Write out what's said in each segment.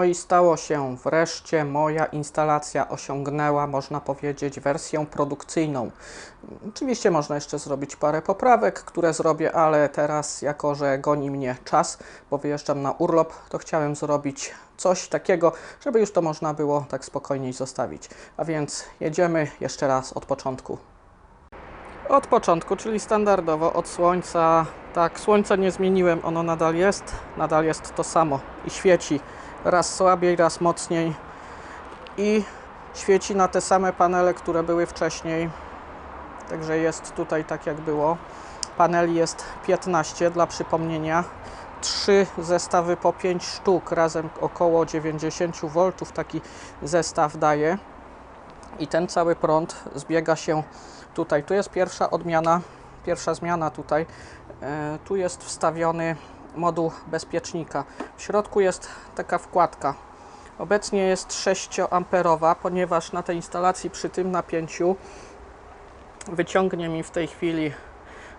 No i stało się wreszcie, moja instalacja osiągnęła, można powiedzieć, wersję produkcyjną. Oczywiście można jeszcze zrobić parę poprawek, które zrobię, ale teraz, jako że goni mnie czas, bo wyjeżdżam na urlop, to chciałem zrobić coś takiego, żeby już to można było tak spokojniej zostawić. A więc jedziemy jeszcze raz od początku. Od początku, czyli standardowo od słońca. Tak, słońca nie zmieniłem, ono nadal jest, nadal jest to samo i świeci raz słabiej, raz mocniej i świeci na te same panele, które były wcześniej. Także jest tutaj tak jak było. Paneli jest 15 dla przypomnienia. Trzy zestawy po 5 sztuk, razem około 90 V taki zestaw daje. I ten cały prąd zbiega się tutaj. Tu jest pierwsza odmiana, pierwsza zmiana tutaj. E, tu jest wstawiony moduł bezpiecznika. W środku jest taka wkładka. Obecnie jest 6 amperowa, ponieważ na tej instalacji przy tym napięciu wyciągnie mi w tej chwili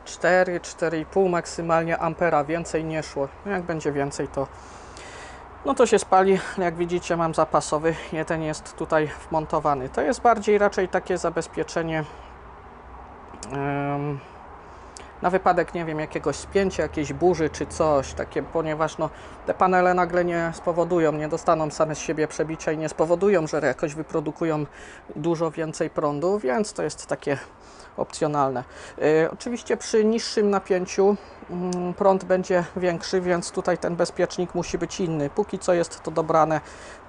4, 4,5 maksymalnie ampera, więcej nie szło. No jak będzie więcej to no to się spali, jak widzicie mam zapasowy, jeden jest tutaj wmontowany. To jest bardziej raczej takie zabezpieczenie na wypadek, nie wiem, jakiegoś spięcia, jakiejś burzy czy coś takie, ponieważ no, te panele nagle nie spowodują, nie dostaną same z siebie przebicia i nie spowodują, że jakoś wyprodukują dużo więcej prądu, więc to jest takie opcjonalne. Y, oczywiście przy niższym napięciu mm, prąd będzie większy, więc tutaj ten bezpiecznik musi być inny. Póki co jest to dobrane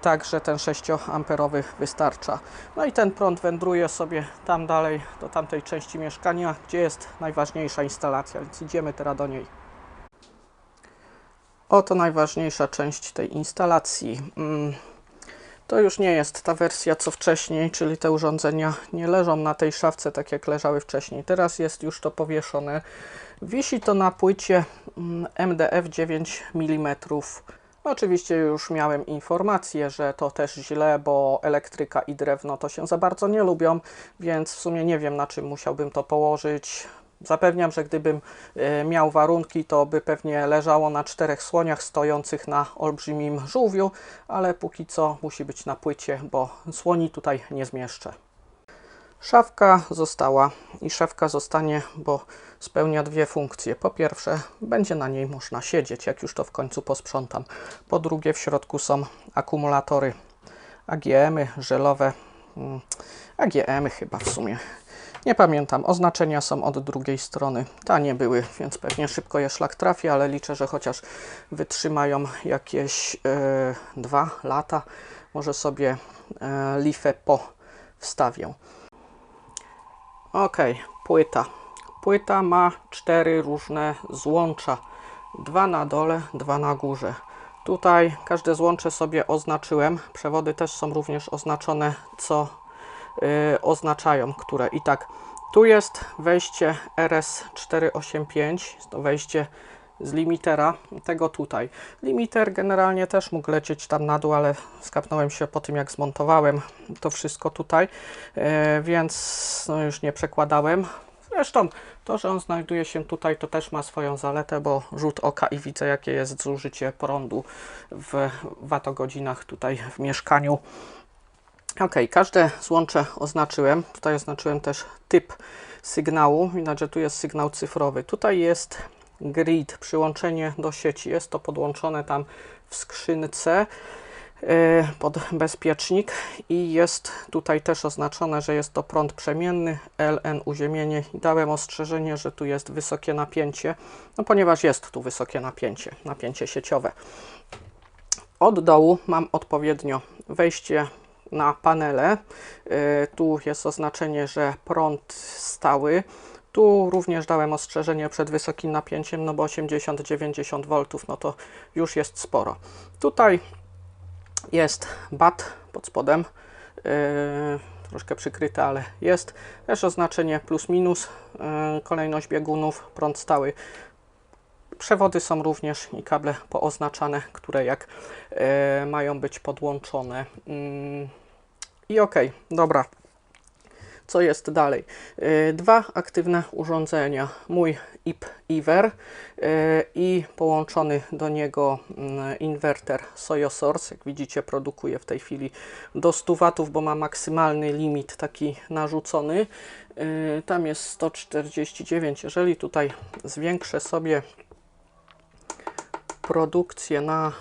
tak, że ten 6-amperowy wystarcza. No i ten prąd wędruje sobie tam dalej do tamtej części mieszkania, gdzie jest najważniejsza instalacja, więc idziemy teraz do niej. Oto najważniejsza część tej instalacji. To już nie jest ta wersja co wcześniej, czyli te urządzenia nie leżą na tej szafce tak jak leżały wcześniej. Teraz jest już to powieszone. Wisi to na płycie MDF 9 mm. Oczywiście już miałem informację, że to też źle, bo elektryka i drewno to się za bardzo nie lubią, więc w sumie nie wiem na czym musiałbym to położyć. Zapewniam, że gdybym e, miał warunki, to by pewnie leżało na czterech słoniach stojących na olbrzymim żółwiu, ale póki co musi być na płycie, bo słoni tutaj nie zmieszczę. Szafka została i szafka zostanie, bo spełnia dwie funkcje. Po pierwsze, będzie na niej można siedzieć, jak już to w końcu posprzątam. Po drugie, w środku są akumulatory AGM-y, żelowe, mm, AGM-y chyba w sumie nie pamiętam, oznaczenia są od drugiej strony. Tanie były, więc pewnie szybko je szlak trafi, ale liczę, że chociaż wytrzymają jakieś e, dwa lata. Może sobie e, lifę po wstawię. Ok, płyta. Płyta ma cztery różne złącza. Dwa na dole, dwa na górze. Tutaj każde złącze sobie oznaczyłem. Przewody też są również oznaczone, co oznaczają, które. I tak, tu jest wejście RS485, to wejście z limitera, tego tutaj. Limiter generalnie też mógł lecieć tam na dół, ale skapnąłem się po tym, jak zmontowałem to wszystko tutaj, y, więc no już nie przekładałem. Zresztą to, że on znajduje się tutaj, to też ma swoją zaletę, bo rzut oka i widzę, jakie jest zużycie prądu w watogodzinach tutaj w mieszkaniu. Ok, każde złącze oznaczyłem. Tutaj oznaczyłem też typ sygnału. Widać, że tu jest sygnał cyfrowy. Tutaj jest grid, przyłączenie do sieci. Jest to podłączone tam w skrzynce e, pod bezpiecznik i jest tutaj też oznaczone, że jest to prąd przemienny, LN uziemienie i dałem ostrzeżenie, że tu jest wysokie napięcie, no ponieważ jest tu wysokie napięcie, napięcie sieciowe. Od dołu mam odpowiednio wejście na panele. E, tu jest oznaczenie, że prąd stały. Tu również dałem ostrzeżenie przed wysokim napięciem, no bo 80-90 V, no to już jest sporo. Tutaj jest bat pod spodem, yy, troszkę przykryte, ale jest. Też oznaczenie plus minus, yy, kolejność biegunów, prąd stały. Przewody są również i kable pooznaczane, które jak yy, mają być podłączone. Yy. I ok, dobra. Co jest dalej? Yy, Dwa aktywne urządzenia. Mój IP Iver yy, i połączony do niego mm, inwerter SoyoSource. Jak widzicie, produkuje w tej chwili do 100 W, bo ma maksymalny limit taki narzucony. Tam jest 149. Jeżeli tutaj zwiększę sobie produkcję na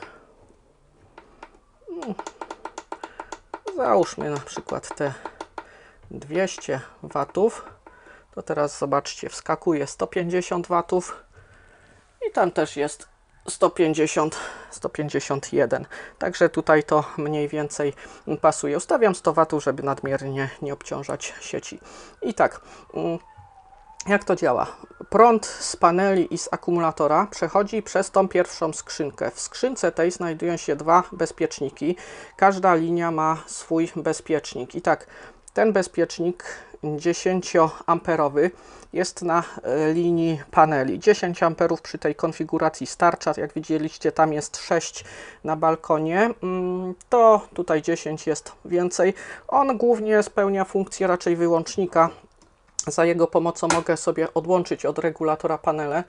no, załóżmy na przykład te 200 watów to teraz zobaczcie wskakuje 150 watów i tam też jest 150 151 także tutaj to mniej więcej pasuje. Ustawiam 100 watów żeby nadmiernie nie obciążać sieci. I tak mm, jak to działa? Prąd z paneli i z akumulatora przechodzi przez tą pierwszą skrzynkę. W skrzynce tej znajdują się dwa bezpieczniki. Każda linia ma swój bezpiecznik. I tak, ten bezpiecznik 10-amperowy jest na e, linii paneli. 10 amperów przy tej konfiguracji starcza. Jak widzieliście, tam jest 6 na balkonie. Mm, to tutaj 10 jest więcej. On głównie spełnia funkcję raczej wyłącznika za jego pomocą mogę sobie odłączyć od regulatora panele.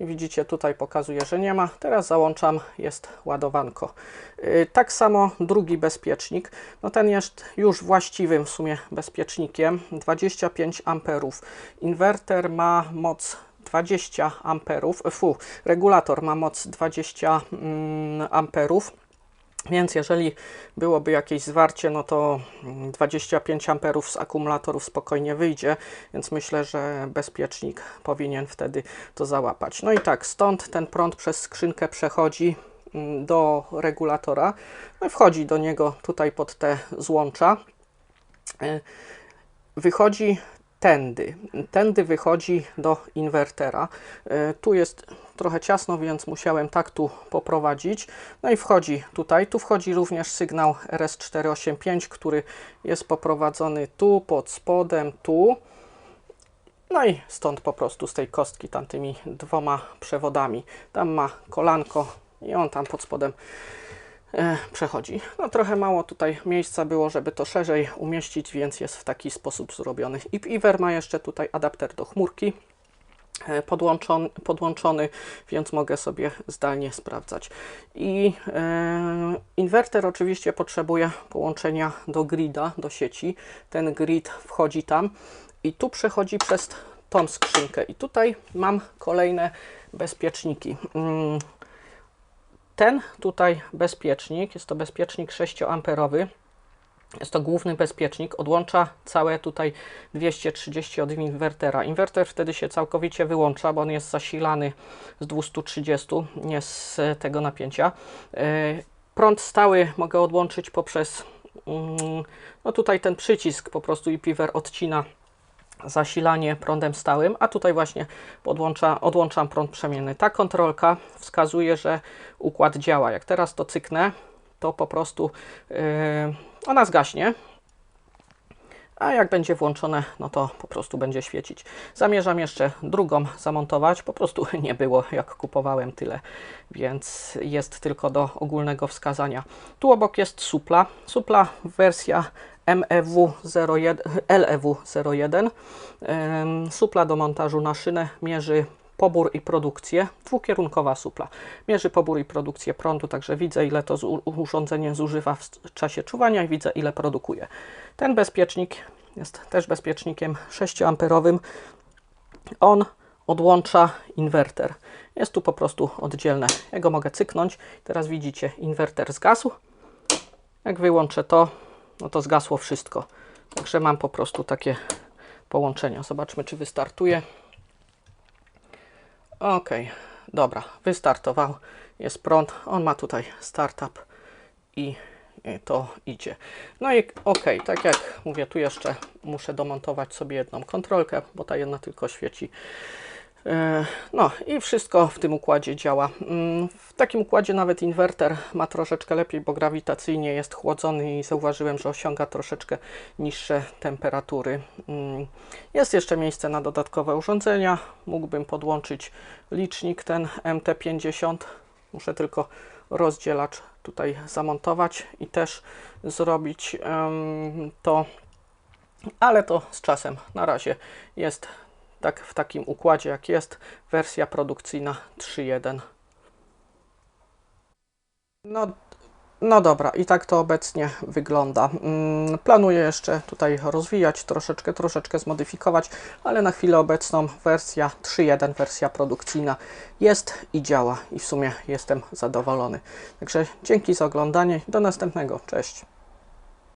Widzicie, tutaj pokazuje, że nie ma. Teraz załączam, jest ładowanko. Yy, tak samo drugi bezpiecznik. No ten jest już właściwym w sumie bezpiecznikiem. 25 amperów. Inwerter ma moc 20 amperów. Fu, regulator ma moc 20 mm, amperów więc jeżeli byłoby jakieś zwarcie, no to 25 amperów z akumulatorów spokojnie wyjdzie, więc myślę, że bezpiecznik powinien wtedy to załapać. No i tak, stąd ten prąd przez skrzynkę przechodzi mm, do regulatora, no wchodzi do niego tutaj pod te złącza. Y, wychodzi tędy. Tędy wychodzi do inwertera. E, tu jest trochę ciasno, więc musiałem tak tu poprowadzić. No i wchodzi tutaj. Tu wchodzi również sygnał RS485, który jest poprowadzony tu, pod spodem, tu. No i stąd po prostu z tej kostki tamtymi dwoma przewodami. Tam ma kolanko i on tam pod spodem przechodzi. No trochę mało tutaj miejsca było, żeby to szerzej umieścić, więc jest w taki sposób zrobiony. Iver ma jeszcze tutaj adapter do chmurki e, podłączony, podłączony, więc mogę sobie zdalnie sprawdzać. I e, inwerter oczywiście potrzebuje połączenia do grida, do sieci. Ten grid wchodzi tam i tu przechodzi przez tą skrzynkę. I tutaj mam kolejne bezpieczniki. Ten tutaj bezpiecznik, jest to bezpiecznik 6A, jest to główny bezpiecznik, odłącza całe tutaj 230 od inwertera. Inwerter wtedy się całkowicie wyłącza, bo on jest zasilany z 230, nie z tego napięcia. E, prąd stały mogę odłączyć poprzez mm, no tutaj ten przycisk po prostu i piwer odcina zasilanie prądem stałym, a tutaj właśnie podłącza, odłączam prąd przemienny. Ta kontrolka wskazuje, że układ działa. Jak teraz to cyknę, to po prostu yy, ona zgaśnie, a jak będzie włączone, no to po prostu będzie świecić. Zamierzam jeszcze drugą zamontować, po prostu nie było jak kupowałem tyle, więc jest tylko do ogólnego wskazania. Tu obok jest supla, supla wersja MEW01, LEW01. Supla do montażu na szynę mierzy pobór i produkcję, dwukierunkowa supla. Mierzy pobór i produkcję prądu, także widzę ile to urządzenie zużywa w czasie czuwania i widzę ile produkuje. Ten bezpiecznik jest też bezpiecznikiem 6A. On odłącza inwerter. Jest tu po prostu oddzielne. Ja go mogę cyknąć. Teraz widzicie, inwerter zgasł. Jak wyłączę to, no to zgasło wszystko. Także mam po prostu takie połączenia. Zobaczmy, czy wystartuje. Ok, dobra, wystartował. Jest prąd. On ma tutaj startup i to idzie. No i ok, tak jak mówię, tu jeszcze muszę domontować sobie jedną kontrolkę, bo ta jedna tylko świeci E, no i wszystko w tym układzie działa. Mm, w takim układzie nawet inwerter ma troszeczkę lepiej, bo grawitacyjnie jest chłodzony i zauważyłem, że osiąga troszeczkę niższe temperatury. Mm, jest jeszcze miejsce na dodatkowe urządzenia. Mógłbym podłączyć licznik ten MT50. Muszę tylko rozdzielacz tutaj zamontować i też zrobić to ale to z czasem. Na razie jest tak w takim układzie jak jest. Wersja produkcyjna 3.1. No, no dobra, i tak to obecnie wygląda. Mm, Planuję jeszcze tutaj rozwijać, troszeczkę, troszeczkę zmodyfikować, ale na chwilę obecną wersja 3.1, wersja produkcyjna jest i działa i w sumie jestem zadowolony. Także dzięki za oglądanie, do następnego, cześć.